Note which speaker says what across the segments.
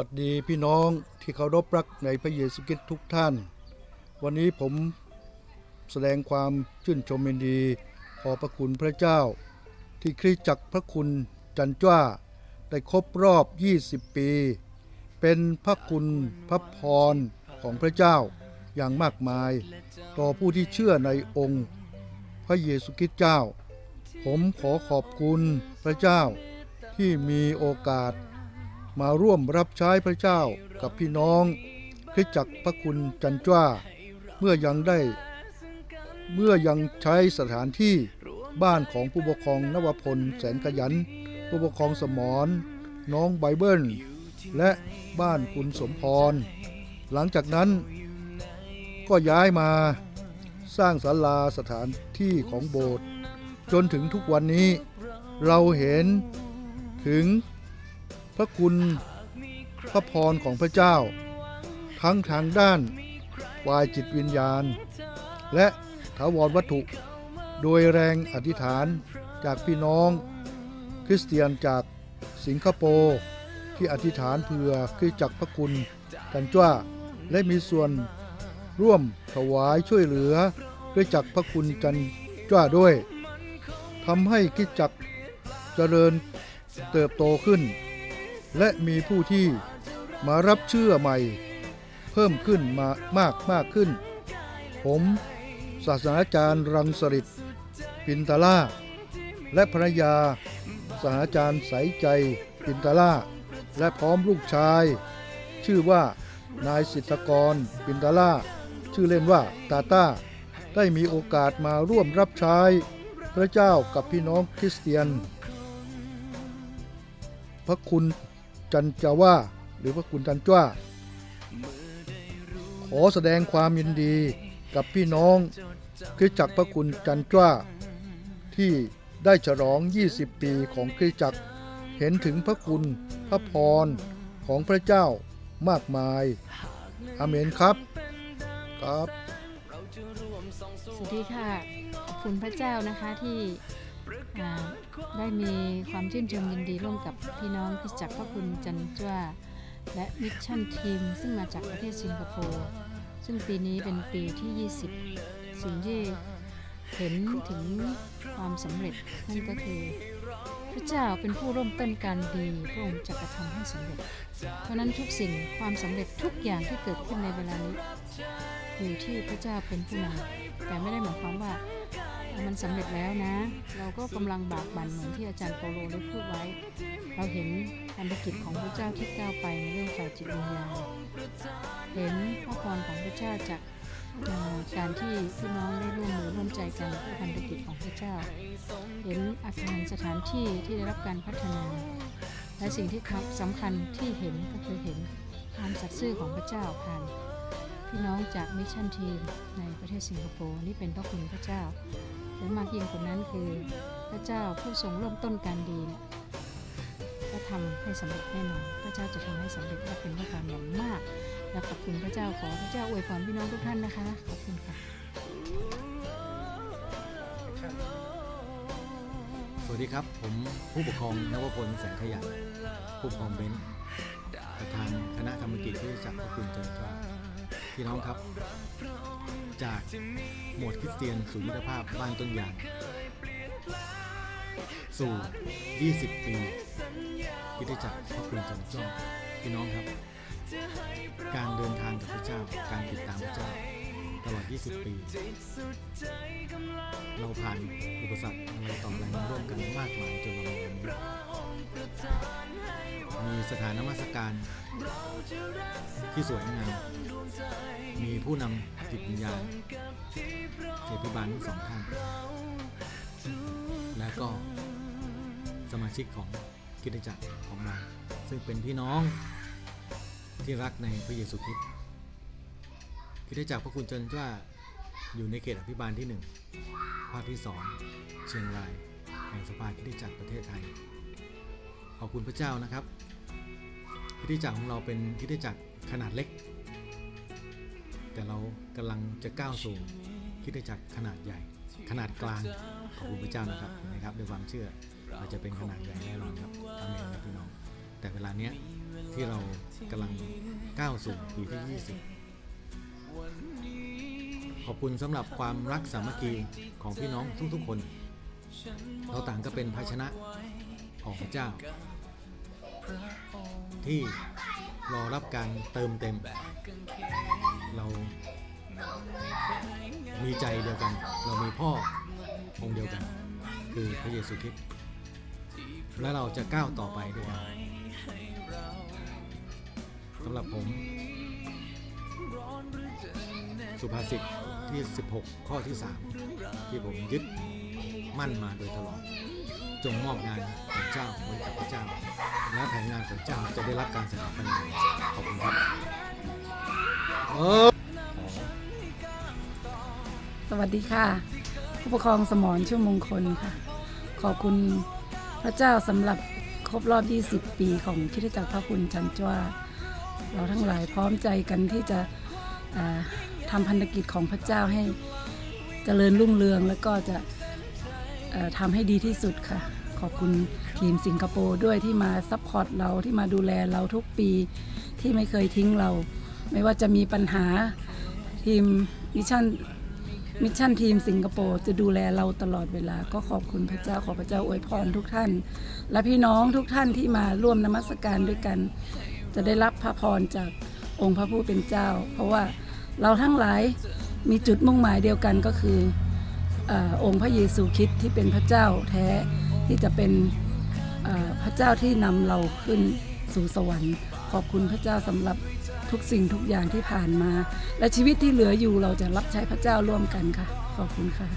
Speaker 1: วัสดีพี่น้องที่เคารพรักในพระเยซูคริสต์ทุกท่าน วันนี้ผมแสดงความชื่นชมยินดี ขอพระคุณพระเจ้า ที่คริสตจักรพระคุณจันจ้าได้ครบรอบ 20 ปี เป็นพระคุณพระพรของพระเจ้าอย่างมากมาย ต่อผู้ที่เชื่อในองค์ พระเยซูคริสต์เจ้า ผมขอขอบคุณพระเจ้าที่มีโอกาส มาร่วมรับใช้พระเจ้ากับพี่น้องคริสตจักรพระคุณจันจ้า เมื่อยังได้ เมื่อยังใช้สถานที่บ้านของผู้ปกครองนวพลแสนขยัน ผู้ปกครองสมรน้องไบเบิล และบ้านคุณสมพร หลังจากนั้นก็ย้ายมาสร้างศาลาสถานที่ของโบสถ์จนถึงทุกวันนี้เราเห็นถึง พระคุณพระพรของพระเจ้า ทั้งทางด้านฝ่ายจิตวิญญาณ และถาวรวัตถุ โดยแรงอธิษฐานจากพี่น้อง คริสเตียนจากสิงคโปร์ที่อธิษฐานเพื่อคริสจักรพระคุณกันจ้าและมีส่วนร่วมถวายช่วยเหลือคริสตจักพระคุณจันจ้าด้วยทำให้คริสตจักเจริญเติบโตขึ้น และมีผู้ที่มารับเชื่อใหม่ เพิ่มขึ้นมามากมากขึ้น ผมศาสนาจารย์รังสริตปินตาล่า และภรรยาศาสนาจารย์ใสใจปินตาล่า และพร้อมลูกชาย ชื่อว่านายสิทธกรปินตาล่า ชื่อเล่นว่าตาต้าได้มีโอกาสมาร่วมรับใช้พระเจ้ากับพี่น้องคริสเตียน พระคุณ จันจาว่า หรือพระคุณจันจ้าขอแสดงความยินดีกับพี่น้องคริสจักรพระคุณจันจ้าที่ได้ฉลอง 20 ปีของคริสจักรเห็นถึงพระคุณพระพรของพระเจ้ามากมายอาเมนครับ ครับ
Speaker 2: สวัสดีค่ะขอบคุณพระเจ้านะคะที่ ได้มีความชื่นชมยินดีร่วมกับพี่น้องคริจักพระคุณจันจ้าและมิชชั่นทีม ซึ่งมาจากประเทศสิงคโปร์ซึ่งปีนี้เป็นปีที่ 20 สิ่งที่เห็นถึงความสำเร็จนั่นก็คือพระเจ้าเป็นผู้ร่วมต้นการดีพระองค์จะกระทำให้สำเร็จ เพราะนั้นทุกสิ่งความสำเร็จทุกอย่างที่เกิดขึ้นในเวลานี้ อยู่ที่พระเจ้าเป็นผู้นำแต่ไม่ได้หมายความว่า มันสำเร็จแล้วนะ เราก็กำลังบากบั่นเหมือนที่อาจารย์เปาโลได้พูดไว้ เราเห็นการธุรกิจของพระเจ้าที่ก้าวไปในเรื่องฝ่ายจิตวิญญาณเห็นพระพรของพระเจ้าจากการที่พี่น้องได้ร่วมมือร่วมใจกันเพื่อพันธกิจของพระเจ้า เห็นอาคารสถานที่ที่ได้รับการพัฒนา และสิ่งที่ครับสำคัญที่เห็นก็คือเห็นความสัตย์ซื่อของพระเจ้าผ่านพี่น้องจากมิชชั่นทีมในประเทศสิงคโปร์นี่เป็นพระคุณพระเจ้า และมากยิ่งกว่านั้นคือพระเจ้าผู้ทรงเริ่มต้นการดีเนี่ยก็ทำให้สำเร็จแน่นอนพระเจ้าจะทำให้สำเร็จและเป็นพระการอย่างมากและขอบคุณพระเจ้าขอพระเจ้าอวยพรพี่น้องทุกท่านนะคะ ขอบคุณค่ะ
Speaker 3: สวัสดีครับ ผมผู้ปกครองนวพลแสงขยันผู้ปกครองเบนซ์ประธานคณะธรรมกิจที่จักรพระคุณจนทราพี่น้องครับ จากโหมดคริสเตียนสู่มิตรภาพบ้านต้นยางสู่ 20 ปีคริสตจักรพระคุณจันทราพี่น้องครับ การเดินทางกับพระเจ้า การติดตามพระเจ้า ตลอด 20 ปี เราผ่านอุปสรรคอะไรต่ออะไรมาร่วมกันมากมายจนเรามีวันนี้ มีสถานนมัสการที่สวยงาม มีผู้นำจิตวิญญาณเทพิบาลทั้งสองท่าน และก็สมาชิกของคริดจักรของเรา ซึ่งเป็นพี่น้องที่รักในพระเยซูคริสต์คริดจักรพระคุณเจนว่าอยู่ในเขตอภิบาลที่หนึ่งภาคที่ 2 เชียงราย แห่งสภาคริสตจักรประเทศไทย ขอบคุณพระเจ้านะครับ คริสตจักรของเราเป็นคริสตจักรขนาดเล็ก แต่เรากำลังจะก้าวสู่คริสตจักรขนาดใหญ่ ขนาดกลางขอบคุณพระเจ้านะครับนะครับด้วยความเชื่อเราจะเป็นขนาดใหญ่แน่นอนครับอาเมนครับพี่น้อง แต่เวลาเนี้ยที่เรากำลังก้าวสู่ปีที่ 20 ขอบคุณสำหรับความรักสามัคคีของพี่น้องทุกๆคน เราต่างก็เป็นภาชนะของพระเจ้า ที่รอรับการเติมเต็ม เรามีใจเดียวกัน เรามีพ่อองค์เดียวกัน คือพระเยซูคริสต์และเราจะก้าวต่อไปด้วยกันสำหรับผม สุภาษิตที่ 16 ข้อที่ 3 ที่ผมยึดมั่นมาโดยตลอด จงมอบงานของเจ้าไว้กับพระเจ้า และแผนงานของเจ้าจะได้รับการสนับสนุนขอบคุณครับเออ
Speaker 4: สวัสดีค่ะ ผู้ปกครองสมรชั่วมงคลค่ะ ขอบคุณพระเจ้าสำหรับครบรอบ 20 ปีของคริสตจักรพระคุณจันจ้วาเราทั้งหลายพร้อมใจกันที่จะทำพันธกิจของพระเจ้าให้เจริญรุ่งเรืองแล้วก็จะ ทำให้ดีที่สุดค่ะ ขอบคุณทีมสิงคโปร์ด้วยที่มาซัพพอร์ตเราที่มาดูแลเราทุกปีที่ไม่เคยทิ้งเรา ไม่ว่าจะมีปัญหาทีมมิชชั่นมิชชั่นทีมสิงคโปร์จะดูแลเราตลอดเวลา ก็ขอบคุณพระเจ้าขอพระเจ้าอวยพรทุกท่าน และพี่น้องทุกท่านที่มาร่วมนมัสการด้วยกัน จะได้รับพระพรจากองค์พระผู้เป็นเจ้า เพราะว่าเราทั้งหลายมีจุดมุ่งหมายเดียวกันก็คือ องค์พระเยซูคริสต์ที่เป็นพระเจ้าแท้ที่จะเป็นพระเจ้าที่นำเราขึ้นสู่สวรรค์ ขอบคุณพระเจ้าสำหรับทุกสิ่งทุกอย่างที่ผ่านมา และชีวิตที่เหลืออยู่เราจะรับใช้พระเจ้าร่วมกันค่ะ ขอบคุณค่ะ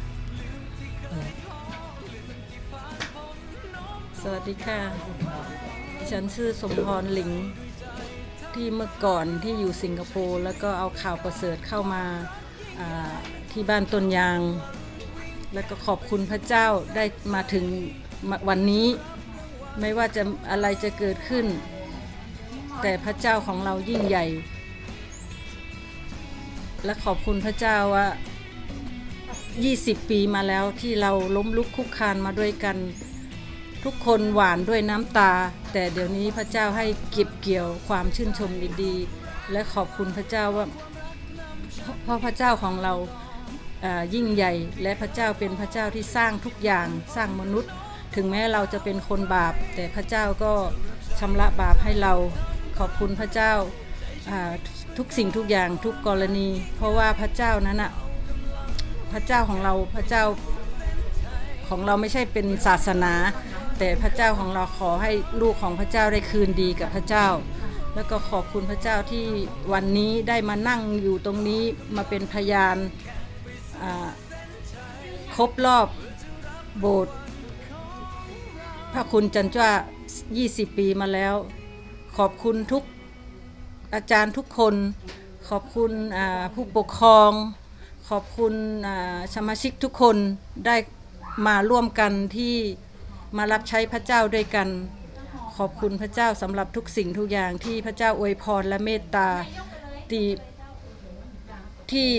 Speaker 5: สวัสดีค่ะ ฉันชื่อสมพรหลิง ที่เมื่อก่อนที่อยู่สิงคโปร์แล้วก็เอาข่าวประเสริฐเข้ามาที่บ้านต้นยาง แล้วก็ขอบคุณพระเจ้าได้มาถึงวันนี้ ไม่ว่าจะอะไรจะเกิดขึ้น แต่พระเจ้าของเรายิ่งใหญ่ และขอบคุณพระเจ้าว่า 20 ปีมาแล้วที่เราล้มลุกคุกคานมาด้วยกัน ทุกคนหวานด้วยน้ำตา แต่เดี๋ยวนี้พระเจ้าให้เก็บเกี่ยวความชื่นชมดีๆและขอบคุณพระเจ้าว่าเพราะพระเจ้าของเรา ยิ่งใหญ่และพระเจ้าเป็นพระเจ้าที่สร้างทุกอย่างสร้างมนุษย์ ถึงแม้เราจะเป็นคนบาป แต่พระเจ้าก็ชำระบาปให้เราขอบคุณพระเจ้าทุกสิ่งทุกอย่างทุกกรณี เพราะว่าพระเจ้านั้นอะพระเจ้าของเราพระเจ้าของเราไม่ใช่เป็นศาสนา แต่พระเจ้าของเราขอให้ลูกของพระเจ้าได้คืนดีกับพระเจ้า แล้วก็ขอบคุณพระเจ้าที่วันนี้ได้มานั่งอยู่ตรงนี้มาเป็นพยาน ครบรอบโบสถ์พระคุณจันจ้า20 ปีมาแล้ว ขอบคุณทุกอาจารย์ทุกคน ขอบคุณผู้ปกครอง ขอบคุณสมาชิกทุกคนได้มาร่วมกันที่มารับใช้พระเจ้าด้วยกัน ขอบคุณพระเจ้าสำหรับทุกสิ่งทุกอย่างที่พระเจ้าอวยพรและเมตตาที่ที่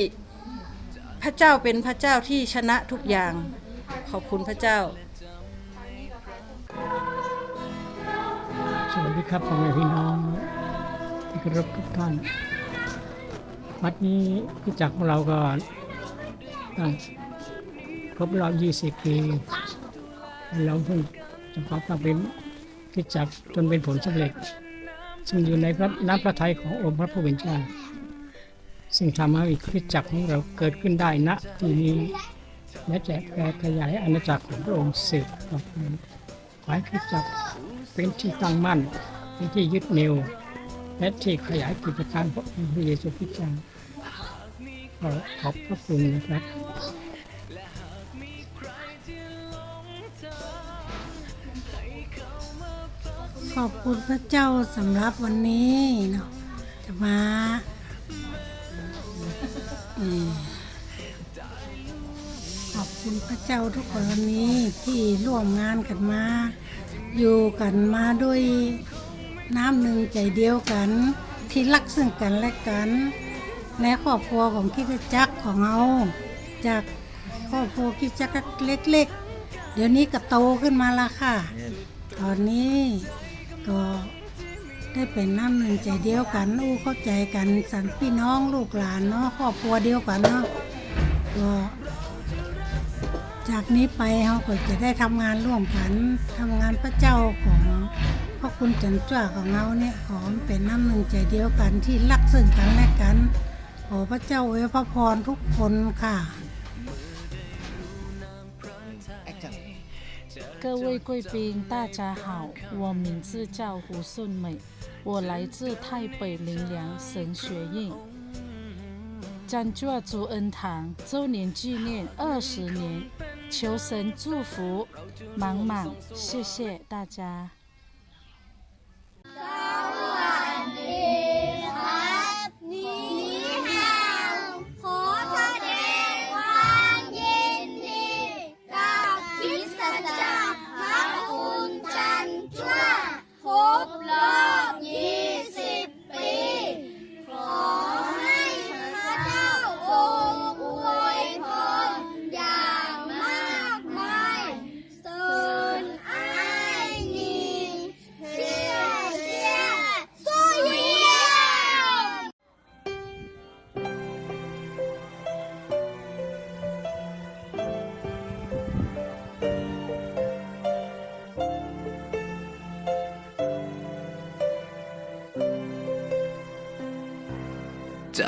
Speaker 5: พระเจ้าเป็นพระเจ้าที่ชนะทุกอย่าง ขอบคุณพระเจ้า
Speaker 6: สวัสดีครับพ่อแม่พี่น้องที่เคารพทุกท่าน วัดนี้พิจักของเราก็ตั้งครบรอบ20 ปี เราเพิ่งจะขอตั้งเป็นพิจักจนเป็นผลสำเร็จ ซึ่งอยู่ในพระน้ำพระทัยขององค์พระผู้เป็นเจ้า ซึ่งทำให้คริสตจักรของเราเกิดขึ้นได้ณที่นี้และแจกแพร่ขยายอาณาจักรของพระองค์สืบต่อไปขอให้คริสตจักรเป็นที่ตั้งมั่นเป็นที่ยึดเหนี่ยวและที่ขยายกิจการของพระเยซูคริสต์เจ้าขอขอบพระคุณนะครับ
Speaker 7: ขอบคุณพระเจ้าสำหรับวันนี้เนาะจะมา ขอบคุณพระเจ้าทุกคนวันนี้ที่ร่วมงานกันมา อยู่กันมาด้วยน้ำหนึ่งใจเดียวกัน ที่รักซึ่งกันและกัน ในครอบครัวของคิดจักรของเราจากครอบครัวคิดจักรเล็ก ๆ เดี๋ยวนี้ก็โตขึ้นมาละค่ะ ตอนนี้ก็ ได้เป็นน้ำหนึ่งใจเดียวกันอู้เข้าใจกันสันพี่น้องลูกหลานเนาะครอบครัวเดียวกันเนาะก็จากนี้ไปเราก็จะได้ทำงานร่วมกันทำงานพระเจ้าของพระคุณจันจ้าของเราเนี่ยขอเป็นน้ำหนึ่งใจเดียวกันที่รักซึ่งกันและกันขอพระเจ้าอวยพระพรทุกคนค่ะ
Speaker 8: 各位贵宾，大家好，我名字叫胡顺美，我来自台北林良神学院。占座主恩堂周年纪念二十年，求神祝福满满，谢谢大家。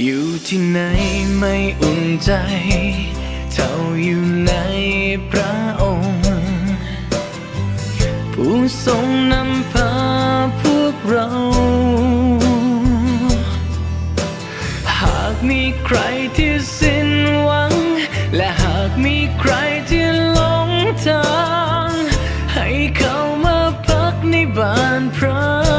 Speaker 9: อยู่ที่ไหนไม่อุ่นใจ เท่าอยู่ในพระองค์ ผู้ทรงนำพาพวกเรา หากมีใครที่สิ้นหวัง และหากมีใครที่หลงทาง ให้เข้ามาพักในบ้านพระ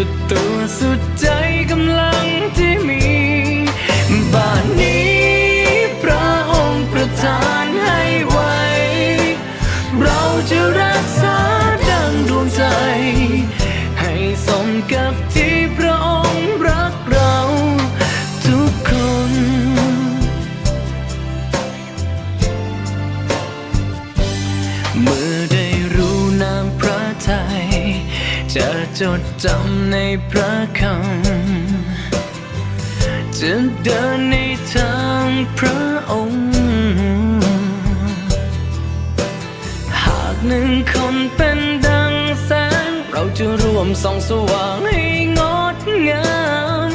Speaker 9: สุดตัวสุดใจกำลังที่มีบ้านนี้พระองค์ประทานให้ไว้ เราจะรักษาดังดวงใจ ให้สมกับ จดจำในพระคำจะเดินในทางพระองค์ หากหนึ่งคนเป็นดังแสง เราจะร่วมส่องสว่างให้งดงาม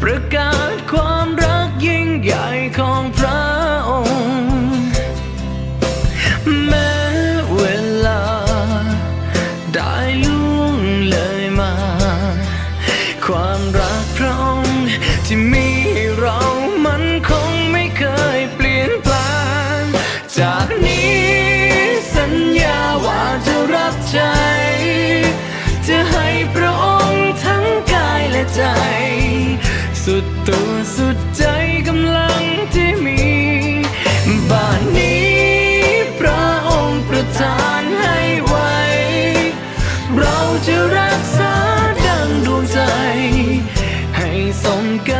Speaker 9: ประกาศความรักยิ่งใหญ่ของพระองค์ สุดตัวสุดใจกำลังที่มีบ้านนี้พระองค์ประทานให้ไว้ เราจะรักษาดังดวงใจ ให้สมกัน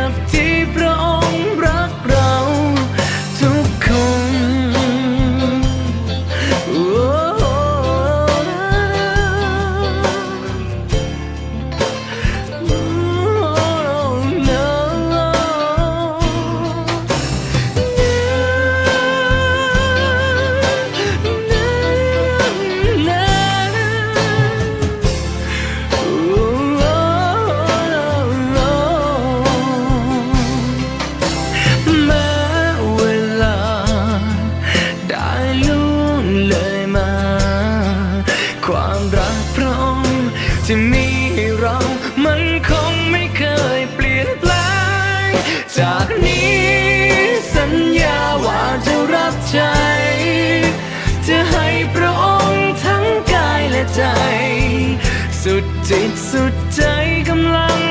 Speaker 9: สุดจิตสุดใจกำลัง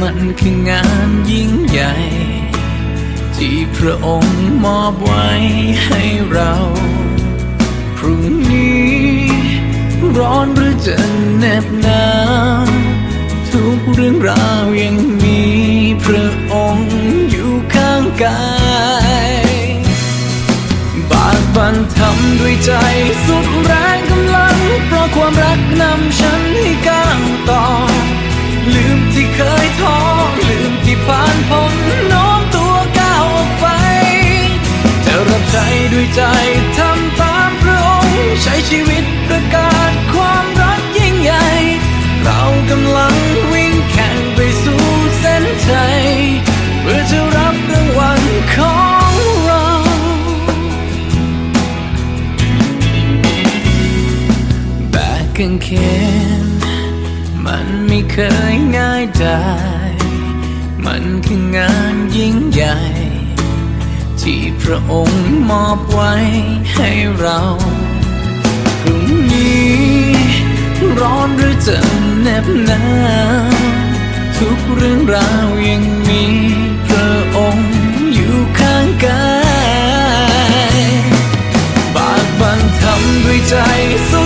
Speaker 9: มันคืองานยิ่งใหญ่ ที่พระองค์มอบไว้ให้เรา พรุ่งนี้ ร้อนหรือจะเหน็บหนาวทุกเรื่องราวยังมีพระองค์อยู่ข้างกาย บากบันทำด้วยใจสุดแรงกำลัง เพราะความรักนำฉันให้ก้าวต่อ ลืมที่เคยท้อลืมที่ผ่านพ้นโน้มตัวก้าวออกไป จะรับใช้ด้วยใจทำตามพระองค์ใช้ชีวิตประกาศความรักยิ่งใหญ่ เรากำลังวิ่งแข่งไปสู่เส้นชัยเพื่อจะรับรางวัลของเราแบกกางเขน มันไม่เคยง่ายได้ มันคืองานยิ่งใหญ่ ที่พระองค์มอบไว้ให้เราพรุ่งนี้ ร้อนหรือจะเหน็บหนาวทุกเรื่องราวยังมีพระองค์อยู่ข้างกาย บากบันทำด้วยใจสุ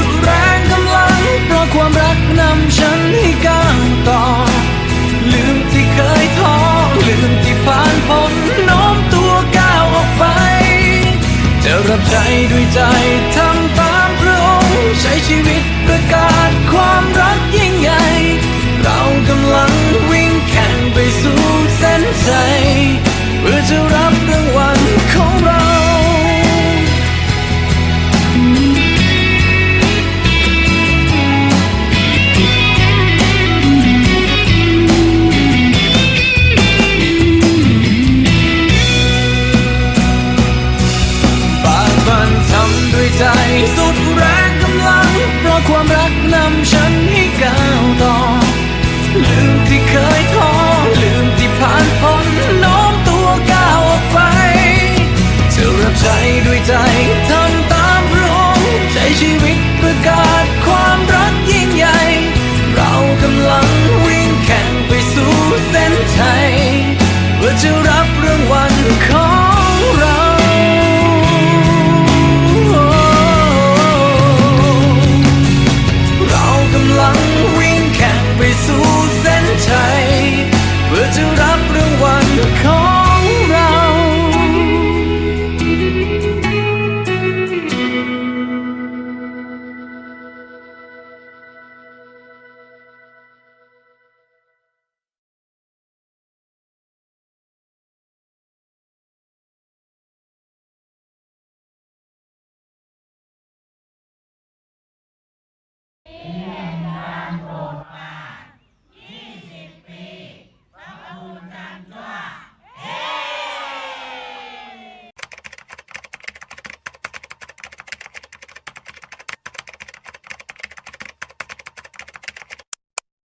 Speaker 9: ใจด้วยใจทำตามพระองค์ใช้ชีวิต